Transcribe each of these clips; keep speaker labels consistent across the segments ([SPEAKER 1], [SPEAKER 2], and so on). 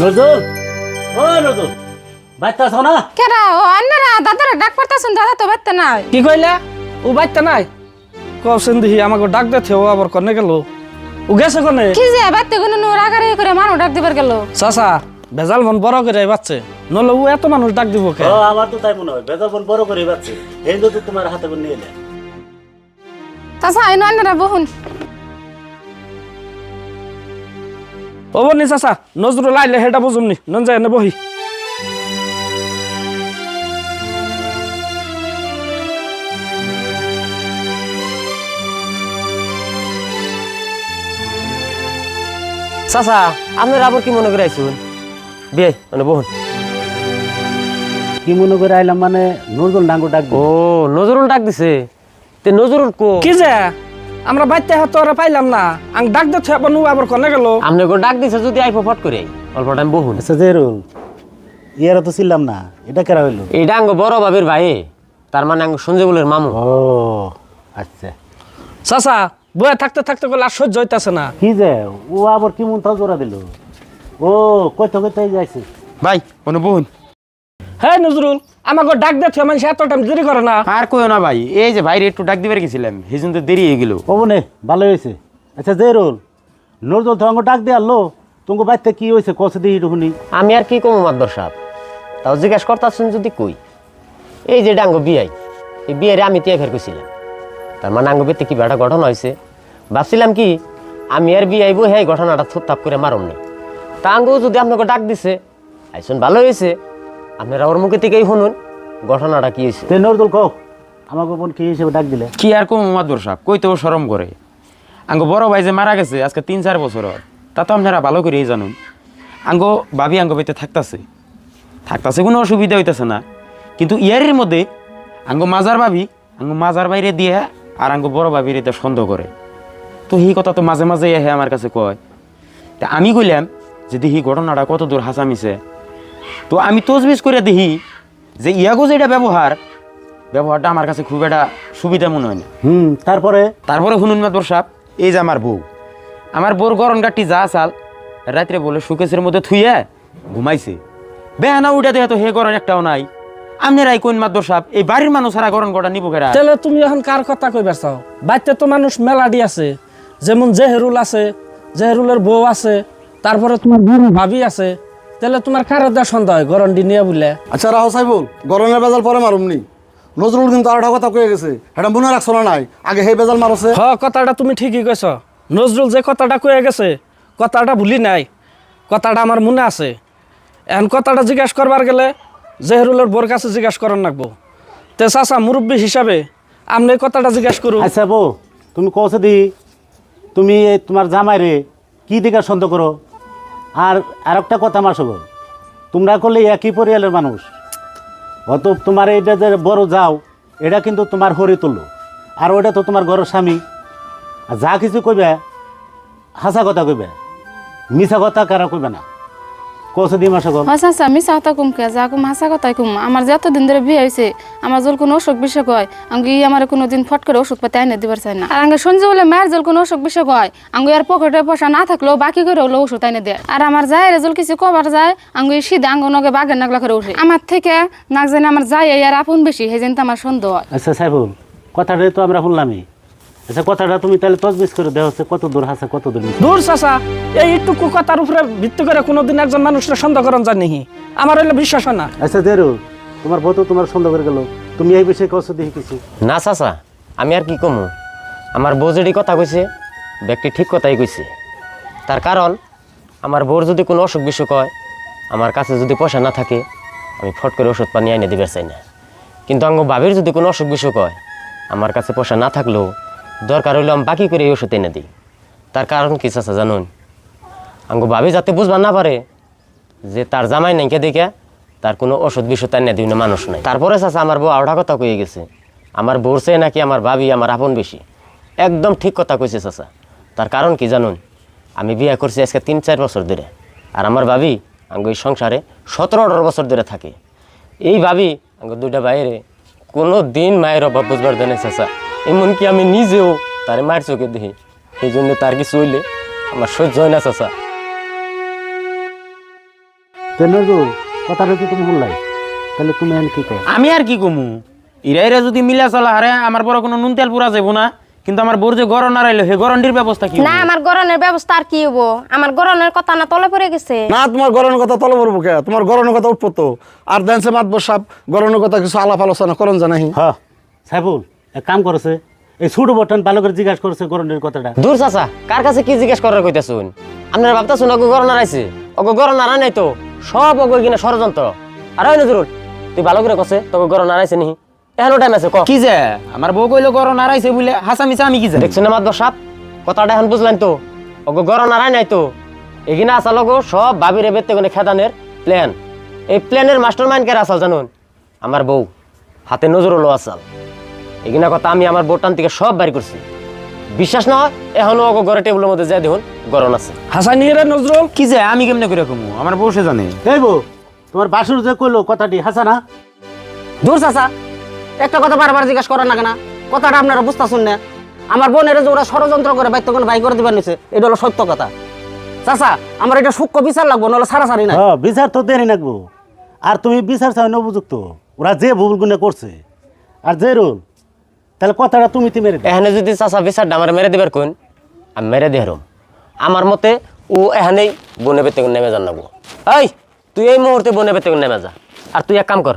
[SPEAKER 1] নজরুল ও নজরুল বাচ্চা আছো না?
[SPEAKER 2] কেরা ও আন্নারা দাদারা ডাক পারতাছুন দাদা তো বাত্তা নাই।
[SPEAKER 3] কি কইলা? ও বাইতে নাই? কবসেন দিহি আমাকে ডাক দে থেও আবার কনে গেল? ও গেছে কনে?
[SPEAKER 2] কি যে বাত্তে কোনো নোর আগারে করে মানুষ ডাক দিবার গেল।
[SPEAKER 3] চাচা ভেজাল মন বড় করে বাচ্চে নলে ও এত মানুষ ডাক দিব কে?
[SPEAKER 1] ও আমার তো তাই মনে হয় বেজার বোন বড় করে বাচ্চা এই তো তোমার হাতে করে নিয়ে এলে
[SPEAKER 2] তাছা আইনো আন্নারা বহুন।
[SPEAKER 3] ও বনি চাচা নজরুল আইলে হেটা বুঝুমনি নন যায় না বহি।
[SPEAKER 4] চাচা আপনার আবার কি মনে করে আইসুন বিয়ে মানে বহুন।
[SPEAKER 1] কি মনে করে আইলাম মানে নজরুল ডাঙ্গো ডাক
[SPEAKER 4] ও নজরুল ডাক দিছে। তে নজরুল কো
[SPEAKER 3] কি যে? আমরা বাইতে হাত ওরা পাইলাম না। আং ডাক দে থেও বনু আবার কনে গেল?
[SPEAKER 4] আপনি গো ডাক দিছে যদি আইপো ফট করে। আই। অল্প টাইম বহুন।
[SPEAKER 1] আচ্ছা জেরুল ইয়ারা তো ছিলাম না। এটা কেরা হইল?
[SPEAKER 4] এইটা আঙ্গ বড় বাবির ভাই। তার মানে আঙ্গ সঞ্জীবুলের মামু।
[SPEAKER 1] ও আচ্ছা।
[SPEAKER 3] চাচা বয়ে থাকতে থাকতে গেলে আর সহ্য হইতাছে না।
[SPEAKER 1] কি যে ও আবার কি মন তাও জোড়া দিল? ও কইতে কইতে যাইছে।
[SPEAKER 5] ভাই কোনো বোন
[SPEAKER 3] হে নজরুল আমাকে ডাক দে থেও মানুষ এত টাইম দেরি করে না।
[SPEAKER 5] আর কইও না ভাই এই যে ভাইরে একটু ডাক দিবার গেছিলাম জন্য তো দেরি হয়ে গেল।
[SPEAKER 1] ও বনে ভালো হয়েছে। আচ্ছা জেরুল নজরুল তো ডাক দিয়ে আনলো। তোমাকে বাড়িতে কি হয়েছে কষে দিয়ে শুনি
[SPEAKER 4] আমি আর কি কমু মাদ্দর সাহেব? তাও জিজ্ঞেস করতেছেন যদি কই। এই যে ডাঙ্গ বিয়াই এই বিয়ারে আমি তিয়া ফের কইছিলাম। তার মানে আঙ্গ বেতে কি বেটা ঘটনা হয়েছে? ভাবছিলাম কি আমি আর বিয়াইবো হ্যাঁ ঘটনাটা থুপ থাপ করে মারম নি। তা আঙ্গ যদি আপনাকে ডাক দিছে আইসুন ভালো হয়েছে। আপনারা ওর মুখে থেকেই শুনুন ঘটনাটা কি হয়েছে?
[SPEAKER 1] তে নজরুল কও আমাকে বোন কি হিসেবে ডাক দিলে?
[SPEAKER 5] কি আর কম মাদবর সাহেব কইতেও সরম করে? আঙ্গ বড় ভাই যে মারা গেছে আজকে তিন চার বছর। তা তো আপনারা ভালো করেই জানুন। আঙ্গ ভাবি আঙ্গ বেতে থাকতাছে। থাকতাছে কোনো অসুবিধা হইতাছে না। কিন্তু ইয়ারের মধ্যে আঙ্গ মাজার ভাবি আঙ্গ মাজার বাইরে দিয়ে আর আঙ্গ বড় ভাবির এটা সন্দেহ করে। তো এই কথা তো মাঝে মাঝে আহে আমার কাছে কয়। তা আমি কইলাম যদি দেখি ঘটনাটা কত দূর হাসা মিছে তো আমি তজবিজ করে দেখি যে ইয়াগো যেটা ব্যবহার ব্যবহারটা আমার কাছে খুব একটা সুবিধা মনে হয় না।
[SPEAKER 1] হুম তারপরে?
[SPEAKER 5] তারপরে শুনুন মাতবর সাপ এই যে আমার বউ আমার বউর গরম গাঠটি যা চাল রাত্রে বলে সুকেশের মধ্যে থুইয়া ঘুমাইছে। বেহানা উঠা দেহে তো হে গরম একটাও নাই। আপনারাই কোন মাতবর সাপ এই বাড়ির মানুষ সারা গরম কটা নিবো কেরা
[SPEAKER 3] তাহলে তুমি এখন কার কথা কইবার চাও? বাইতে তো মানুষ মেলাডি আছে যেমন জেহেরুল আছে জেহেরুলের বউ আছে তারপরে তোমার ভাবি আছে তাহলে তোমার কার দেওয়া সন্দেহ হয় গরন্ডি নিয়ে বলে।
[SPEAKER 6] আচ্ছা রাহ সাইবুল গরমের বেজাল পরে মারুমনি। নজরুল কিন্তু আরেকটা কথা কয়ে গেছে এটা মনে রাখছো না নাই? আগে সেই বেজাল মারছে।
[SPEAKER 3] হ কথাটা তুমি ঠিকই কইছ। নজরুল যে কথাটা কয়ে গেছে কথাটা ভুলি নাই। কথাটা আমার মনে আছে। এখন কথাটা জিজ্ঞাস করবার গেলে জেহেরুলের বোর কাছে জিজ্ঞাস করার লাগবো তে চাচা মুরব্বী হিসাবে আপনি এই কথাটা জিজ্ঞাস করুন
[SPEAKER 1] আচ্ছা বউ তুমি কষে দি তুমি এই তোমার জামাই রে কি দিকে সন্দেহ করো? আর আর একটা কথা আমার সব তোমরা করলে একই পরিয়ালের মানুষ। অত তোমার এটা যে বড় যাও, এটা কিন্তু তোমার হরি তুললো আর ওটা তো তোমার ঘরের স্বামী। আর যা কিছু কইবে, হাসা কথা কইবে, মিছা কথা কারা কইবে না।
[SPEAKER 2] মিশা কথা কে যা কুম হাসা কথাই কুম। আমার যত দিন ধরে বিয়ে হয়েছে আমার জল কোনো অসুখ বিসুখ হয়। আঙ্গি আমার কোনো দিন ফট করে ওষুধ পাতি আইনে দিবার চাই না। আর আঙ্গে সঞ্জে বলে মায়ের জল কোনো অসুখ বিসুখ হয়। আঙ্গি আর পকেটে পয়সা না থাকলেও বাকি করে হলো ওষুধ আইনে দেয়। আর আমার যায় রেজল কিছু কবার যায় আঙ্গি সিধা আঙ্গ নগে বাঘের নাগলা করে উঠে আমার থেকে নাক জানে আমার যায় আর আপন বেশি জন্য তো আমার সন্দেহ হয়।
[SPEAKER 1] আচ্ছা সাইফুল কথাটা তো আমরা শুনলামই। আচ্ছা কথাটা তুমি তাহলে তজবিজ করে দেওয়া হচ্ছে কত দূর হাসা কত দূর।
[SPEAKER 3] দূর চাচা এই টুকু কথার উপরে ভিত্তি করে কোনোদিন একজন মানুষের সন্দেহ করেন জানি আমার হইলে বিশ্বাস হয় না।
[SPEAKER 1] আচ্ছা দেরু তোমার বউ তো তোমার সন্দেহ করে গেল। তুমি এই বিষয়ে কষ্ট দিয়ে কিছু।
[SPEAKER 4] না চাচা আমি আর কি কমু? আমার বউ যেটি কথা কইছে ব্যক্তি ঠিক কথাই কইছে। তার কারণ আমার বউর যদি কোনো অসুখ বিসুখ হয় আমার কাছে যদি পয়সা না থাকে আমি ফট করে ওষুধ পানি এনে দিবে চাই না। কিন্তু আঙ্গ বাবির যদি কোনো অসুখ বিসুখ হয় আমার কাছে পয়সা না থাকলেও দরকার হইলে আমি বাকি করে এই ওষুধ এনে দিই। তার কারণ কি চাচা জানুন? আঙ্গ ভাবি যাতে বুঝবা না পারে যে তার জামাই নাইকে দেখে তার কোনো ওষুধ বিষুধ এনে দিই না মানুষ নাই। তারপরে চাচা আমার বউ আওড়া কথা কয়ে গেছে। আমার বউর চেয়ে নাকি আমার ভাবি আমার আপন বেশি। একদম ঠিক কথা কইছে চাচা। তার কারণ কি জানুন? আমি বিয়ে করছি আজকে তিন চার বছর ধরে। আর আমার ভাবি আঙ্গ এই সংসারে সতেরো আঠারো বছর ধরে থাকে। এই ভাবি আঙ্গ দুইটা বাইরে কোনো দিন মায়ের অভাব বুঝবার দেয় না চাচা। এমনকি আমি নিজেও তার মায়ের চোখে দেখি। সেই জন্য তার কিছু হইলে আমার সহ্য হয় না চাচা।
[SPEAKER 1] কথাটা তো তুমি শুনলাই। তাহলে তুমি এখন কি কর
[SPEAKER 5] আমি আর কি কমু? ইরা ইরা যদি মিলা চলা হারে আমার বড় কোনো নুন তেল পুরা যাব না। কিন্তু আমার বোর যে গরম নাড়াইলো সেই গরমটির ব্যবস্থা কি
[SPEAKER 7] না আমার গরনের ব্যবস্থা আর কি হব আমার গরনের কথা না তলে পড়ে গেছে।
[SPEAKER 6] না তোমার গরনের কথা তলে পড়ব কে? তোমার গরনের কথা উঠবো তো। আর দেনসে মাতবো সাপ গরনের কথা কিছু আলাপ আলোচনা করন জানাহি।
[SPEAKER 1] হ সাইফুল এক কাম করেছে এই ছোট বটন ভালো করে জিজ্ঞাসা করেছে গরনের কথাটা।
[SPEAKER 4] দূর চাচা কার কাছে কি জিজ্ঞেস করার কইতাছুন? আপনারা ভাবতাছুন অগো গরম নাড়াইছে অগো গরম নাড়াই নাই তো সব অগো কিনা ষড়যন্ত্র। আর ওই নজরুল তুই ভালো করে কছে তোকে গরম নাড়াইছে নি। এখনও টাইম আছে ক?
[SPEAKER 5] কি যে আমার বউ কইলো গরম নাড়াইছে বলে হাসা মিছা আমি কি জানি
[SPEAKER 4] দেখছেন না মাতব সাপ? কথাটা এখন বুঝলেন তো? অগো গরম নাড়াই নাই তো? এগিনা আসাল গো সব ভাবিরে বেতে কোনে খেদানের প্ল্যান এই প্ল্যানের মাস্টার মাইন্ড কেরা আসাল জানুন? আমার বউ হাতে নজরুলও আসাল। এগিনা কথা আমি আমার বোটান থেকে সব বাড়ি করছি। বিশ্বাস না হয় এখনও অগো ঘরে টেবিলের মধ্যে যাই দেখুন গরম আছে।
[SPEAKER 3] হাসাই নিয়ে নজরুল।
[SPEAKER 5] কি যে আমি কেমনে করে কমু আমার বউ সে জানে।
[SPEAKER 1] এই বউ তোমার বাসুর যে কইলো কথাটি হাসানা?
[SPEAKER 8] দূর চাচা একটা কথা বারবার জিজ্ঞাসা করেন না। কেন কথাটা আপনারা বুঝতেছেন না। আমার বোনের যে ওরা ষড়যন্ত্র করে বাইর কোনো বাই করে দিবার নিছে এটা হলো সত্য কথা। চাচা আমার এটা সূক্ষ্ম বিচার লাগবো নাহলে সারাসারি না
[SPEAKER 1] হ্যাঁ বিচার তো দেরি নাকবো। আর তুমি বিচার চাও না উপযুক্ত ওরা যে ভুল গুনে করছে। আর যে রুল তাহলে কথাটা তুমি তুমি মেরে
[SPEAKER 4] এখানে যদি চাচা বিচারটা আমার মেরে দিবার কোন আমি মেরে দিয়ে হারম। আমার মতে ও এখানেই বনে পেতে নেমে যান নাগো এই তুই এই মুহূর্তে বনে পেতে নেমে যা। আর তুই এক কাম কর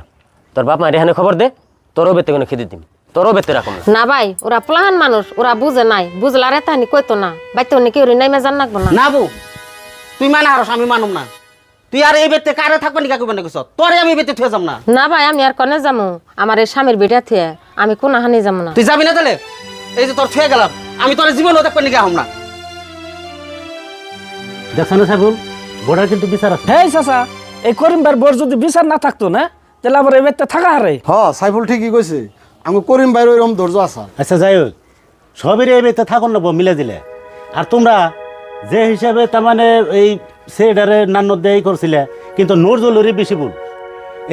[SPEAKER 4] তোর বাপ মায়ের এখানে খবর দে তোরও বেতে কোনো খেতে দিম। তোরও বেতে রাখুন না।
[SPEAKER 7] ভাই ওরা প্লাহান মানুষ ওরা বুঝে নাই। বুঝলারে তাহানি কইতো না। বাইতে উনি কেউ নাইমে জান নাকবো না
[SPEAKER 8] না। বউ তুই মানে হারস আমি মানুম না। তুই আর এই বেতে কারে থাকবে নিকা কইবে না কিছু তোরে আমি বেতে থুয়ে যাম না।
[SPEAKER 7] না ভাই আমি আর কনে যামু? আমার এই স্বামীর বেটা থুয়ে। আমি কোন হানি যাব না।
[SPEAKER 8] তুই যাবি না তাহলে? এই যে তোর থুয়ে গেলাম আমি তোর জীবনও থাকবে নিকা হম না।
[SPEAKER 1] দেখছ না সাইফুল? বোর্ডার কিন্তু বিচার আছে।
[SPEAKER 3] হ্যাঁ চাচা এই করিম ভাইয়ের বোর যদি বিচার না থাকতো না তাহলে আবার এবার থাকা হারে?
[SPEAKER 6] হ সাইফুল ঠিকই কইছে। আমি করিম বাইর ওইরকম ধৈর্য আসা
[SPEAKER 1] আচ্ছা যাই হোক সবেরই এই বেতে থাকুন না মিলে দিলে। আর তোমরা যে হিসাবে তার মানে এই সেডারে নান্ন দেয় করছিলে কিন্তু নজরুলেরই বেশি ভুল।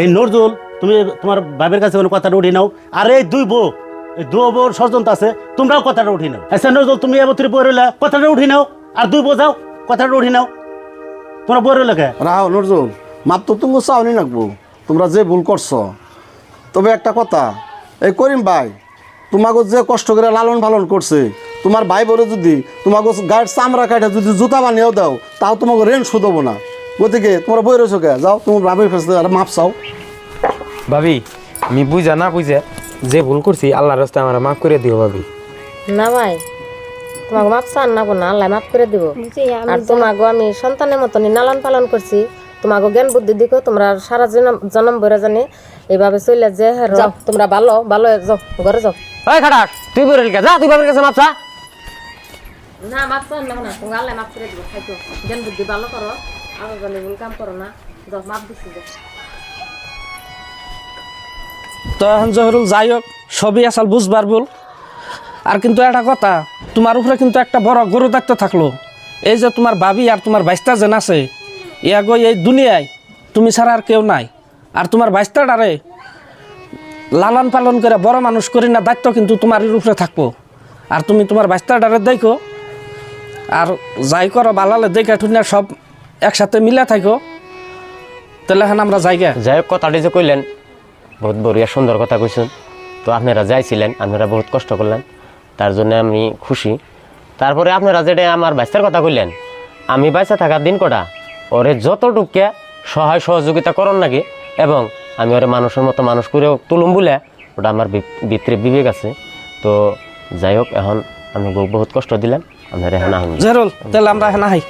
[SPEAKER 1] এই নজরুল তুমি তোমার বাবের কাছে কোনো কথাটা উঠি নাও। আর এই দুই বউ, এই দু বউর ষড়যন্ত্র আছে, তোমরাও কথাটা উঠি নাও। আচ্ছা নজরুল তুমি এবতরে বই রইলা, কথাটা উঠি নাও। আর দুই বউ যাও, কথাটা উঠি নাও। তোমরা বই রইলে
[SPEAKER 6] রাও নজরুল, মাপ তো তুমি চাওনি রাখব তোমরা যে ভুল করছ। তবে একটা কথা, এই করিম ভাই, তোমাকে যে কষ্ট করে লালন পালন করছে, তোমার ভাই বলে যদি তোমাকে গায়ের চামড়া কাটে যদি জুতা বানিয়েও দাও, তাও তোমাকে রেন শুধবো না। গতিকে তোমরা বই রয়েছো কে? যাও, তোমার বাপের কাছে মাপ চাও।
[SPEAKER 5] ভাবি আমি বুঝা না বুঝে যে ভুল করছি আল্লাহর রাস্তায় আমার মাফ করে দিও ভাবি।
[SPEAKER 7] না ভাই তোমাকে মাফ চান না না আল্লাহ মাফ করে দিব। আর তোমাকে আমি সন্তানের মতনই লালন পালন করছি। তোমাকে জ্ঞান বুদ্ধি দিকো তোমরা সারা জনম জনম বইরা জানি এইভাবে চলে যে যাও। তোমরা ভালো ভালো যাও ঘরে যাও।
[SPEAKER 4] ওই খাটাক তুই বেরোল কে যা তুই বাপের কাছে মাপসা
[SPEAKER 7] না মাপ চান না না তোমাকে আল্লাহ মাফ করে দিব খাইতো জ্ঞান বুদ্ধি ভালো করো আবার জানি ভুল কাম করো না। যাও মাপ দিচ্ছি যাও
[SPEAKER 3] তো এখন জহরুল, যাই হোক, সবই আসাল বুঝবার বল আর কিন্তু একটা কথা, তোমার উপরে কিন্তু একটা বড় গরু দায়িত্ব থাকল। এই যে তোমার ভাবি আর তোমার বাইস্তা যেন আছে ইয়াগো এই দুনিয়ায় তুমি ছাড়া আর কেউ নাই। আর তোমার বাইস্তাটারে লালন পালন করে বড় মানুষ করি না, দায়িত্ব কিন্তু তোমার উপরে থাকব। আর তুমি তোমার বাইস্তাটারে দেখো, আর যাই করো, বালালে দেখে ঠুনা সব একসাথে মিলে থাকো। তাহলে এখন আমরা জায়গা
[SPEAKER 4] যাই হোক, কথাটি যে কইলেন বহুত বড়িয়া সুন্দর কথা কইছেন। তো আপনারা যাইছিলেন, আপনারা বহুত কষ্ট করলেন। তার জন্য আমি খুশি। তারপরে আপনারা যেটা আমার বাইস্তার কথা কইলেন, আমি বাইসা থাকার দিন কটা? ওরে যতটুককে সহায় সহযোগিতা করন নাকি, এবং আমি ওরে মানুষের মতো মানুষ করেও তুলুম বলে, ওটা আমার ভিতরে বিবেক আছে। তো যাই হোক, এখন আমি বহুত কষ্ট দিলাম। আপনারা এখন
[SPEAKER 3] তাহলে আমরা এখন আহি।